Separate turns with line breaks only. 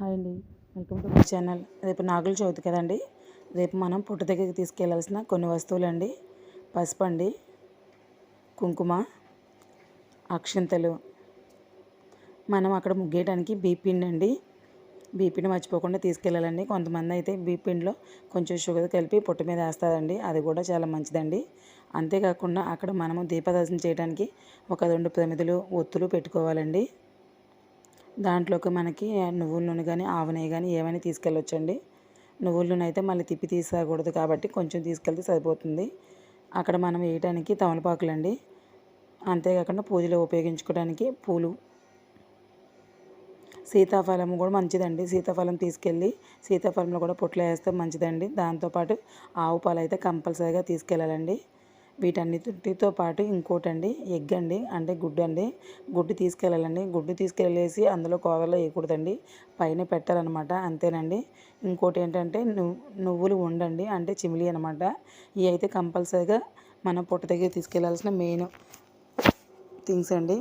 Hi అండి. Welcome to my channel. రేపు నాగుల చవితి కదండి. రేపు మనం పుట్టు దగ్గరికి తీసుకెళ్ళాల్సిన కొన్ని వస్తువులు అండి పసుపు అండి కుంకుమ అక్షింతలు. మనం అక్కడ ముగ్గేయడానికి బీపిండి అండి. బీపిండి మర్చిపోకుండా తీసుకెళ్ళాలండి కొంతమంది అయితే బీపిండిలో కొంచెం షుగర్ కలిపి పొట్టు మీద వేస్తారండి. అది కూడా చాలా మంచిదండి. అంతేకాకుండా అక్కడ మనము దీపదర్శనం చేయడానికి ఒక రెండు ప్రమిదలు ఒత్తులు పెట్టుకోవాలండి. దాంట్లోకి మనకి నువ్వుల నూనె కానీ ఆవు నెయ్యి కానీ ఏమైనా తీసుకెళ్ళొచ్చండి. నువ్వుల నూనె అయితే మళ్ళీ తిప్పి తీసుకోకూడదు కాబట్టి కొంచెం తీసుకెళ్తే సరిపోతుంది. అక్కడ మనం వేయటానికి తమలపాకులు అండి అంతేకాకుండా పూజలో ఉపయోగించుకోవడానికి పూలు. సీతాఫలం కూడా మంచిదండి. సీతాఫలం తీసుకెళ్ళి సీతాఫలంలో కూడా పొట్లు వేస్తే మంచిదండి. దాంతోపాటు ఆవు పాలు అయితే కంపల్సరీగా తీసుకెళ్ళాలండి. వీటన్నిటితో పాటు ఇంకోటండి ఎగ్ అండి అంటే గుడ్డు అండి గుడ్డు తీసుకెళ్ళాలండి. గుడ్డు తీసుకెళ్ళేసి అందులో కోవలో వేయకూడదండి. పైన పెట్టాలన్నమాట అంతేనండి. ఇంకోటి ఏంటంటే నువ్వు నువ్వులు ఉండండి అంటే చిమిలి అనమాట ఇవి అయితే కంపల్సరీగా మనం పొట్ట దగ్గర తీసుకెళ్ళాల్సిన మెయిన్ థింగ్స్ అండి.